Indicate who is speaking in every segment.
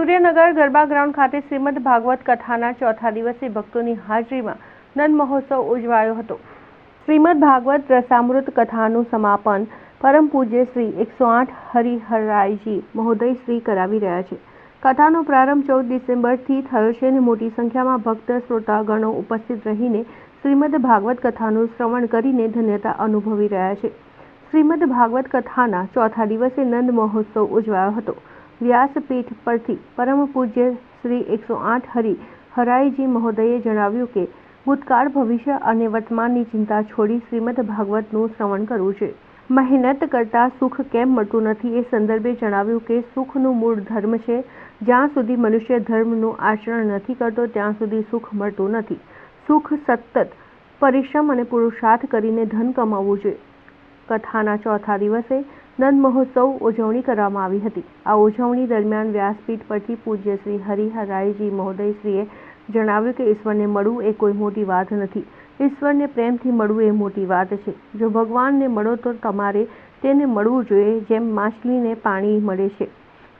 Speaker 1: Suryanagar garba ground ખાતે શ્રીમદ ભાગવત કથાના ચોથા દિવસે ભક્તોની હાજરીમાં નંદ મહોત્સવ ઉજવાયો હતો. શ્રીમદ ભાગવત રસામૃત કથાનું સમાપન પરમ પૂજ્ય શ્રી એકસો આઠ હરિહરાયજી મહોદય શ્રી કરાવી રહ્યા છે. કથાનો પ્રારંભ ચૌદ ડિસેમ્બરથી થયો છે અને મોટી સંખ્યામાં ભક્ત શ્રોતાગણો ઉપસ્થિત રહીને શ્રીમદ ભાગવત કથાનું શ્રવણ કરીને ધન્યતા અનુભવી રહ્યા છે. શ્રીમદ ભાગવત કથાના ચોથા દિવસે નંદ મહોત્સવ ઉજવાયો હતો. વ્યાસપીઠ પરથી પરમ પૂજ્ય શ્રી એકસો આઠ હરિ હરાયજી મહોદયે જણાવ્યું કે, ભૂતકાળ, ભવિષ્ય અને વર્તમાનની ચિંતા છોડી શ્રીમદ ભાગવતનું શ્રવણ કરવું છે. મહેનત કરતા સુખ કેમ મળતું નથી એ સંદર્ભે જણાવ્યું કે, સુખનું મૂળ ધર્મ છે. જ્યાં સુધી મનુષ્ય ધર્મનું આચરણ નથી કરતો, ત્યાં સુધી સુખ મળતું નથી. સુખ સતત, પરિશ્રમ અને પુરુષાર્થ કરીને ધન કમાવવું જોઈએ. કથાના ચોથા દિવસે નંદ મહોત્સવ ઉજવણી કરવામાં આવી હતી. આ ઉજવણી દરમિયાન વ્યાસપીઠ પરથી પૂજ્ય શ્રી હરિહરાયજી મહોદયશ્રીએ જણાવ્યું કે ઈશ્વરને મળવું એ કોઈ મોટી વાત નથી. ઈશ્વરને પ્રેમથી મળવું એ મોટી વાત છે. જો ભગવાનને મળો તો તમારે તેને મળવું જોઈએ, જેમ માછલીને પાણી મળે છે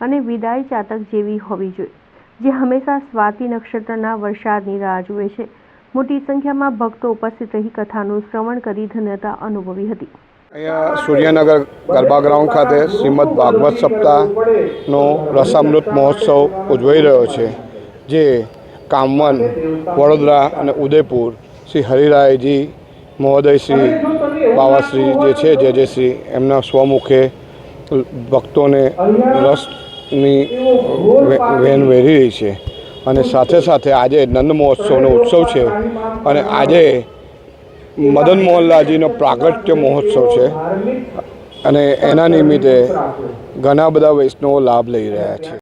Speaker 1: અને વિદાય ચાતક જેવી હોવી જોઈએ, જે હંમેશા સ્વાતિ નક્ષત્રના વરસાદની રાહ જુએ છે. મોટી સંખ્યામાં ભક્તો ઉપસ્થિત રહી કથાનું શ્રવણ કરી ધન્યતા અનુભવી હતી.
Speaker 2: અહીંયા સૂર્યનગર ગરબા ગ્રાઉન્ડ ખાતે શ્રીમદ ભાગવત સપ્તાહનો રસામૃત મહોત્સવ ઉજવાઈ રહ્યો છે, જે કામવન, વડોદરા અને ઉદયપુર શ્રી હરિરાયજી મહોદય શ્રી બાવાશ્રી જે છે, જે જે શ્રી એમના સ્વમુખે ભક્તોને રસની વેન વેરી રહી છે. અને સાથે સાથે આજે નંદ મહોત્સવનો ઉત્સવ છે. અને આજે મદન મોહનલાલજીનો પ્રાગટ્ય મહોત્સવ છે. અને એના નિમિત્તે ઘણા બધા વૈષ્ણવો લાભ લઈ રહ્યા છે.